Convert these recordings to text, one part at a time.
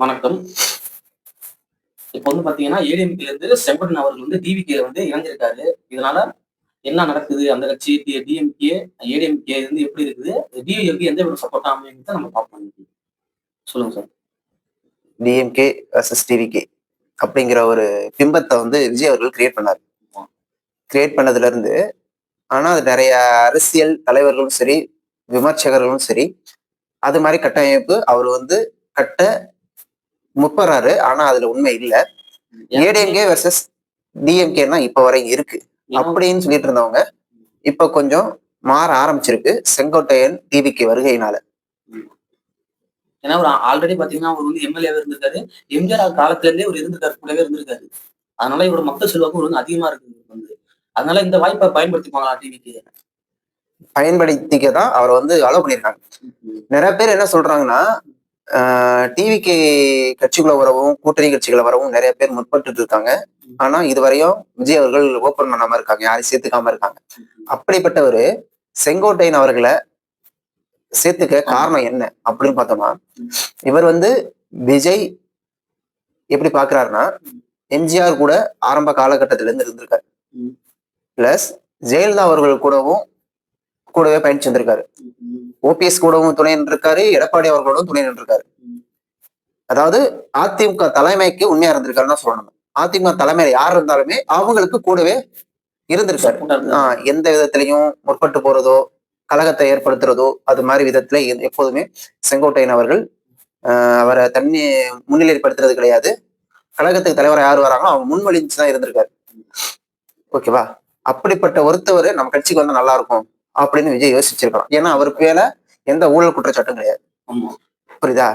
வணக்கம். இப்போ வந்து பாத்தீங்கன்னா ஏடிஎம்கே இருந்து செங்கோட்டன் அவர்கள் வந்து டிவிகே வந்து இணைஞ்சிருக்காரு. இதனால என்ன நடக்குது? அந்த கட்சி டிஎம்கே ஏடிஎம்கே இருந்து எப்படி இருக்குது? டிவிக்கு எந்த ஒரு சப்போர்ட்டா அமைங்கிறத நம்ம பார்ப்போம். சொல்லுங்க சார். டிஎம்கே வர்சஸ் டிவிகே அப்படிங்கிற ஒரு பிம்பத்தை வந்து விஜய் அவர்கள் கிரியேட் பண்ணார். கிரியேட் பண்ணதுல இருந்து ஆனா அது நிறைய அரசியல் தலைவர்களும் சரி விமர்சகர்களும் சரி அது மாதிரி கட்டமைப்பு அவர் வந்து கட்ட முப்பறாரு ஆனா அதுல உண்மை இல்ல. ஏடிஎம்கே வர்சஸ் டிஎம்கேனா இப்ப வரை இருக்கு. அப்படின்னு சொல்லிட்டு இருந்தவங்க இப்ப கொஞ்சம் மாற ஆரம்பிச்சிருக்கு செங்கோட்டையன் டிவிக்கு வருகையினால. ஏன்னா ஒரு ஆல்ரெடி பாத்தீங்கன்னா அவர் வந்து எம்எல்ஏ இருந்திருக்காரு. எம்ஜிஆர் காலத்துல இருந்தே அவர் இருந்திருக்காரு கூடவே இருந்திருக்காரு. அதனால இவரோட மக்கள் செல்வாக்கு வந்து அதிகமா இருக்கு வந்து. அதனால இந்த வாய்ப்பை பயன்படுத்திப்பாங்களா டிவிக்கு? பயன்படுத்திக்க தான் அவரை வந்து அலோவ் பண்ணியிருக்காங்க. நிறைய பேர் என்ன சொல்றாங்கன்னா டிவிக்கு கட்சிக்குள்ள வரவும் கூட்டணி கட்சிகளை வரவும் நிறைய பேர் முற்பட்டு இருக்காங்க. ஆனா இதுவரையும் விஜய் அவர்கள் ஓபன் பண்ணாம இருக்காங்க. யாரையும் சேர்த்துக்காம இருக்காங்க. அப்படிப்பட்டவர் செங்கோட்டையன் அவர்களை சேர்த்துக்க காரணம் என்ன அப்படின்னு பார்த்தோம்னா இவர் வந்து விஜய் எப்படி பாக்குறாருன்னா எம்ஜிஆர் கூட ஆரம்ப காலகட்டத்தில இருந்து இருந்திருக்காரு. பிளஸ் ஜெயலலிதா அவர்கள் கூடவும் கூடவே பயணிச்சு வந்திருக்காரு. ஓபிஎஸ் கூடவும் துணை நின்றிருக்காரு எடப்பாடி அவர்களோடும் துணை நின்றிருக்காரு. அதாவது அதிமுக தலைமைக்கு உண்மையா இருந்திருக்காருன்னு தான் சொல்லணும். அதிமுக தலைமையில யார் இருந்தாலுமே அவங்களுக்கு கூடவே இருந்திருக்காரு. எந்த விதத்திலையும் முற்பட்டு போறதோ கழகத்தை ஏற்படுத்துறதோ அது மாதிரி விதத்துல எப்போதுமே செங்கோட்டையன் அவர்கள் ஆஹ் அவரை தண்ணி முன்னிலைப்படுத்துறது கிடையாது. கழகத்துக்கு தலைவரா யார் வராங்களோ அவங்க முன்வழிச்சு தான் இருந்திருக்காரு. ஓகேவா? அப்படிப்பட்ட ஒருத்தவர் நம்ம கட்சிக்கு வந்தா நல்லா இருக்கும். அப்படின்னு விஜய் யோசிச்சிருக்கலாம் ஏன்னா அவருக்கு மேல எந்த ஊழல் குற்றச்சாட்டும் கிடையாது. புரியுதா?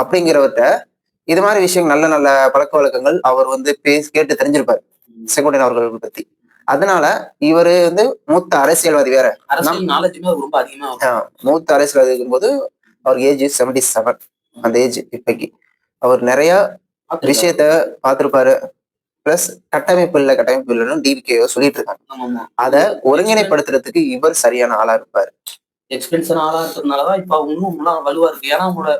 அப்படிங்கிறவர்கிட்ட இது மாதிரி விஷயம் நல்ல நல்ல பழக்க வழக்கங்கள் அவர் வந்து பேசி கேட்டு தெரிஞ்சிருப்பாரு. செங்கோட்டையன் அவர்கள் பத்தி. அதனால இவரு வந்து மூத்த அரசியல்வாதி வேற. மூத்த அரசியல்வாதி இருக்கும்போது அவர் ஏஜ் செவன்டி செவன் அந்த ஏஜ் இப்பைக்கு. அவர் நிறைய விஷயத்த பார்த்திருப்பாரு. பிளஸ் கட்டமைப்பு இல்லை கட்டமைப்பு இல்லைன்னு டிவிகேயோ சொல்லிட்டு இருக்காங்க. அதை ஒருங்கிணைப்படுத்துறதுக்கு இவர் சரியான ஆளா இருப்பாரு. எக்ஸ்பென்ஷன் ஆளா இருக்கிறதுனாலதான் இப்ப இன்னும் வலுவா இருக்கு. ஏன்னா அவங்களோட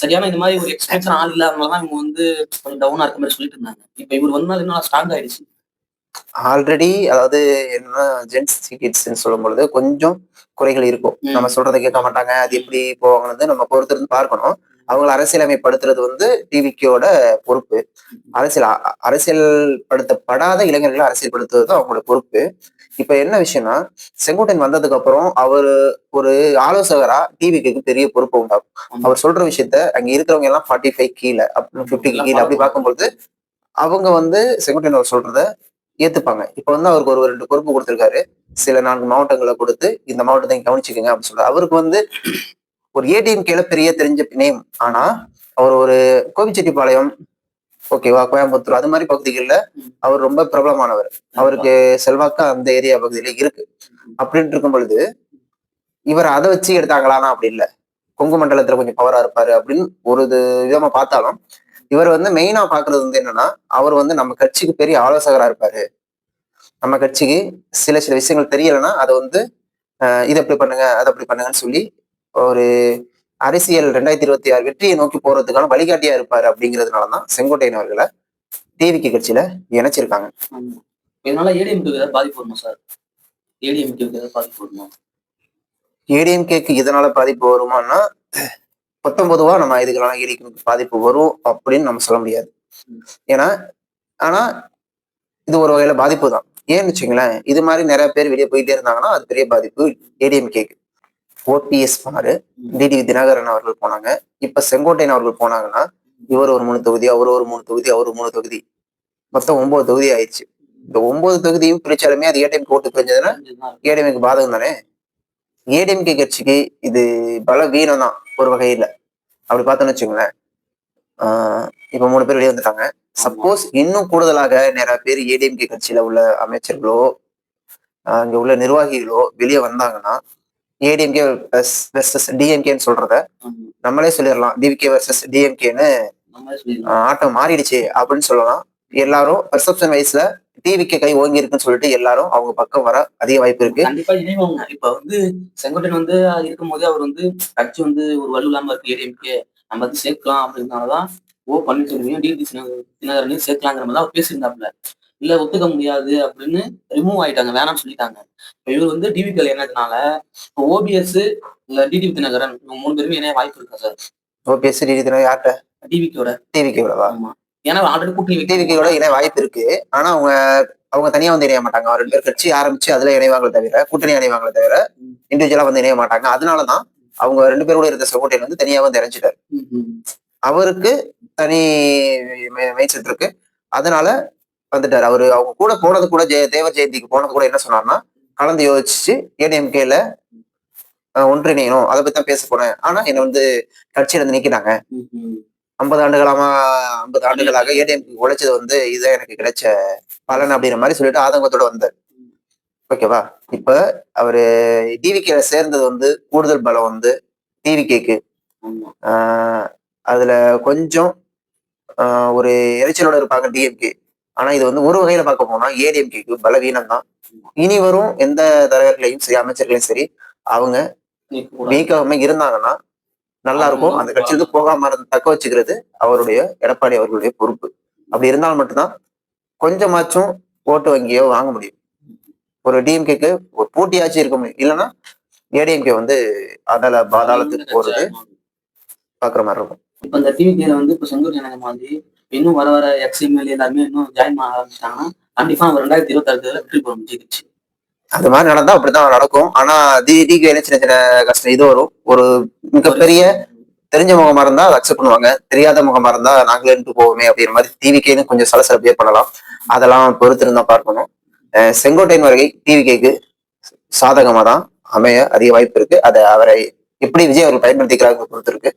சரியான இந்த மாதிரி ஒரு எக்ஸ்பென்ஷன் ஆள் இல்லாதனாலதான் இவங்க வந்து கொஞ்சம் டவுனா இருக்க மாதிரி சொல்லிட்டு இருந்தாங்க. இப்ப இவர் வந்தனால இன்னும் ஸ்ட்ராங் ஆயிடுச்சு. ஆல்ரெடி அதாவது என்ன ஜென்ஸ் கிட்ஸ்ன்னு சொல்லும் பொழுது கொஞ்சம் குறைகள் இருக்கும். நம்ம சொல்றதை கேட்க மாட்டாங்க. அது எப்படி போவாங்கன்னு நம்ம பொறுத்திருந்து பார்க்கணும். அவங்களை அரசியலமைப்படுத்துறது வந்து டிவிக்கோட பொறுப்பு. அரசியல் அ- அ- அரசியல்படுத்தப்படாத இளைஞர்களை அரசியல்படுத்துவது அவங்களோட பொறுப்பு. இப்ப என்ன விஷயம்னா செங்கோட்டையன் வந்ததுக்கு அப்புறம் அவர் ஒரு ஆலோசகரா டிவிக்கு பெரிய பொறுப்பு உண்டாகும் அவர் சொல்ற விஷயத்த அங்க இருக்கிறவங்க எல்லாம் ஃபார்ட்டி ஃபைவ் கீழே பிப்டிக்கு கீழே அப்படி பார்க்கும்போது அவங்க வந்து செங்கோட்டையன் அவர் சொல்றத ஏத்துப்பாங்க. இப்ப வந்து அவருக்கு ஒரு ரெண்டு பொறுப்பு கொடுத்திருக்காரு. சில நான்கு மாவட்டங்களை கொடுத்து இந்த மாவட்டத்தை கவனிச்சுக்கோங்க அப்படின்னு சொல்றாரு. அவருக்கு வந்து ஒரு ஏடிஎம்கேல பெரிய தெரிஞ்ச நேம் ஆனா அவர் ஒரு கோபிச்செட்டிப்பாளையம் ஓகேவா கோயம்புத்தூர் அது மாதிரி பகுதிகளில் அவர் ரொம்ப பிரபலமானவர். அவருக்கு செல்வாக்கு அந்த ஏரியா பகுதியில இருக்கு. அப்படின்ட்டு இருக்கும் பொழுது இவர் அதை வச்சு எடுத்தாங்களானா அப்படி இல்லை. கொங்கு மண்டலத்துல கொஞ்சம் பவரா இருப்பாரு அப்படின்னு ஒரு இது விதமா பார்த்தாலும் இவர் வந்து மெயினா பாக்குறது வந்து என்னன்னா அவர் வந்து நம்ம கட்சிக்கு பெரிய ஆலோசகரா இருப்பாரு. நம்ம கட்சிக்கு சில சில விஷயங்கள் தெரியலைன்னா அதை வந்து இதை அப்படி பண்ணுங்க அதை அப்படி பண்ணுங்கன்னு சொல்லி ஒரு அரசியல் ரெண்டாயிரத்தி இருபத்தி ஆறு வெற்றியை நோக்கி போறதுக்கான வழிகாட்டியா இருப்பாரு அப்படிங்கிறதுனாலதான் செங்கோட்டையன் அவர்களை டிவிக்கு கட்சியில இணைச்சிருக்காங்க. இதனால ஏடிஎம்கே ஏதாவது பாதிப்பு வருமா சார். ஏடிஎம்கே ஏதாவது பாதிப்பு வருமா ஏடிஎம்கேக்கு இதனால பாதிப்பு வருமானா மொத்தம் பொதுவா நம்ம இதுக்கெல்லாம் ஏடிஎம்கே பாதிப்பு வரும் அப்படின்னு நம்ம சொல்ல முடியாது. ஏன்னா ஆனா இது ஒரு வகையில பாதிப்பு தான் ஏன்னு வச்சுங்களேன் இது மாதிரி நிறைய பேர் வெளியே போயிட்டே இருந்தாங்கன்னா அது பெரிய பாதிப்பு ஏடிஎம்கேக்கு. ஓபிஎஸ் மாறு டிடி தினகரன் அவர்கள் போனாங்க. இப்ப செங்கோட்டையன் அவர்கள் போனாங்கன்னா இவர் ஒரு மூணு தொகுதி அவர் ஒரு மூணு தொகுதி அவர் மூணு தொகுதி. மொத்தம் ஒன்பது தொகுதி ஆயிடுச்சு. இந்த ஒன்பது தொகுதியும் பிரிச்சாலுமே அது ஏடிஎம் ஓட்டு பிரிஞ்சதுன்னா ஏடிஎம்கே பாதகம் தானே? ஏடிஎம்கே கட்சிக்கு இது பல வீரம் தான் ஒரு வகையில. அப்படி பார்த்தோன்னு வச்சுங்களேன் ஆஹ் இப்ப மூணு பேர் வெளியே வந்துட்டாங்க. சப்போஸ் இன்னும் கூடுதலாக நிறைய பேர் ஏடிஎம்கே கட்சியில உள்ள அமைச்சர்களோ அங்க உள்ள நிர்வாகிகளோ வெளியே வந்தாங்கன்னா ஏடிஎம்கே வெர்சஸ் டிஎம்கேன்னு சொல்றத நம்மளே சொல்லிடலாம். டிவிகே வெர்சஸ் டிஎம்கேன்னு ஆட்டம் மாறிடுச்சு அப்படின்னு சொல்லலாம். எல்லாரும் பெர்செப்ஷன் வைஸ்ல டிவிக்கு கை ஓங்கி இருக்குன்னு சொல்லிட்டு எல்லாரும் அவங்க பக்கம் வர அதிக வாய்ப்பு இருக்கு. கண்டிப்பா இணைவாங்க. இப்ப வந்து செங்கோட்டையன் வந்து இருக்கும் போதே அவர் வந்து கட்சி வந்து ஒரு வலு இல்லாம இருக்கு. ஏடிஎம்கே நம்ம வந்து சேர்க்கலாம் அப்படின்னாலதான் ஓ பன்னீர்செல்வையும் டிடி தினகரனையும் சேர்க்கலாங்கிற மாதிரி அவர் பேசியிருந்தாப்புல. இல்ல ஒத்துக்க முடியாது அப்படின்னு ரிமூவ் ஆயிட்டாங்க வேணாம்னு சொல்லிட்டாங்க இப்ப இவர் வந்து டிவிக்கல் என்னதுனால ஓபிஎஸ் இல்ல டிடி தினகரன் இவங்க மூணு பேருமே இணைய வாய்ப்பு இருக்கா சார் ஓபிஎஸ் டிடி யார்கிட்ட டிவிக்கோட டிவிக்கோடவா ஆமா ஏன்னா ஆல்ரெடி கூட்டணி வைக்க டிவிக்கோட இணைய வாய்ப்பு இருக்கு ஆனா அவங்க அவங்க தனியா வந்து இணைய மாட்டாங்க ரெண்டு பேர் கட்சி ஆரம்பிச்சு அதுல இணைவாங்களே தவிர கூட்டணி இணைவாங்களே தவிர இண்டிவிஜுவலா வந்து இணைய மாட்டாங்க அதனாலதான் அவங்க ரெண்டு பேரோட இருந்த செகோட்டையன் வந்து தனியா வந்து இணைஞ்சிட்டாரு. அவருக்கு தனி மைண்ட் செட் இருக்கு அதனால வந்துட்டாரு. அவரு அவங்க கூட போனது கூட ஜெய தேவர் ஜெயந்திக்கு போனது கூட என்ன சொன்னார்னா கலந்து யோசிச்சு ஏடிஎம்கேல ஒன்றிணையணும். அதை பத்தி தான் பேச போனேன் ஆனா என்னை வந்து கட்சியில இருந்து நீக்கிட்டாங்க. ஐம்பது ஆண்டுகளாமா ஐம்பது ஆண்டுகளாக ஏடிஎம்கே உழைச்சது வந்து இதுதான் எனக்கு கிடைச்ச பலன் அப்படிங்கிற மாதிரி சொல்லிட்டு ஆதங்கத்தோட வந்தார். ஓகேவா? இப்ப அவரு டிவிகேல சேர்ந்தது வந்து கூடுதல் பலம் வந்து டிவிகேக்கு. அதுல கொஞ்சம் ஒரு இறைச்சலோட இருப்பாங்க டிஎம்கே. ஆனா இது வந்து ஒரு வகையில பார்க்க போனா ஏடிஎம்கேக்கு பலவீனம் தான் இனி வரும் எந்த தலைவர்களையும் சரி அமைச்சர்களையும் சரி அவங்க. நீக்காம இருந்தாங்கன்னா நல்லா இருக்கும் அந்த கட்சியிலிருந்து போகாம இருந்து தக்க வச்சுக்கிறது அவருடைய எடப்பாடி அவர்களுடைய பொறுப்பு. அப்படி இருந்தால் மட்டும்தான் கொஞ்சமாச்சும் ஓட்டு வங்கியோ வாங்க முடியும். ஒரு டிஎம்கேக்கு ஒரு போட்டியாச்சும் இருக்க முடியும். இல்லைன்னா ஏடிஎம்கே வந்து அதால பாதாளத்துக்கு போறது பாக்குற மாதிரி இருக்கும். இப்ப இந்த டிவிகேல வந்து இப்ப செங்கோட்டை எனக்கு மாதிரி இன்னும் வர வர எக்ஸ்எம்எல் எல்லாமே இன்னும் ஜாயின் பண்ண ஆரம்பிச்சிட்டாங்கன்னா கண்டிப்பா நம்ம ரெண்டாயிரத்தி இருபத்தி வெற்றி பெற முடிஞ்சிருச்சு அது மாதிரி நடந்தா அப்படிதான் நடக்கும். ஆனா டிடிகேல சின்ன சின்ன கஷ்டம் இது வரும். ஒரு மிகப்பெரிய தெரிஞ்ச முகமா இருந்தா அதை அக்செப்ட் பண்ணுவாங்க. தெரியாத முகமா இருந்தா நாங்களே இருந்து போவோமே அப்படிங்கிற மாதிரி டிவிக்கேன்னு கொஞ்சம் சலசலப்பே பண்ணலாம் அதெல்லாம் பொறுத்திருந்தா பார்க்கணும். செங்கோட்டையின் வருகை டிவிகேக்கு சாதகமா தான் அமைய அதிக வாய்ப்பு இருக்கு. அதை அவரை எப்படி விஜய் அவர்கள் பயன்படுத்திக்கிறாங்க பொறுத்திருக்கு.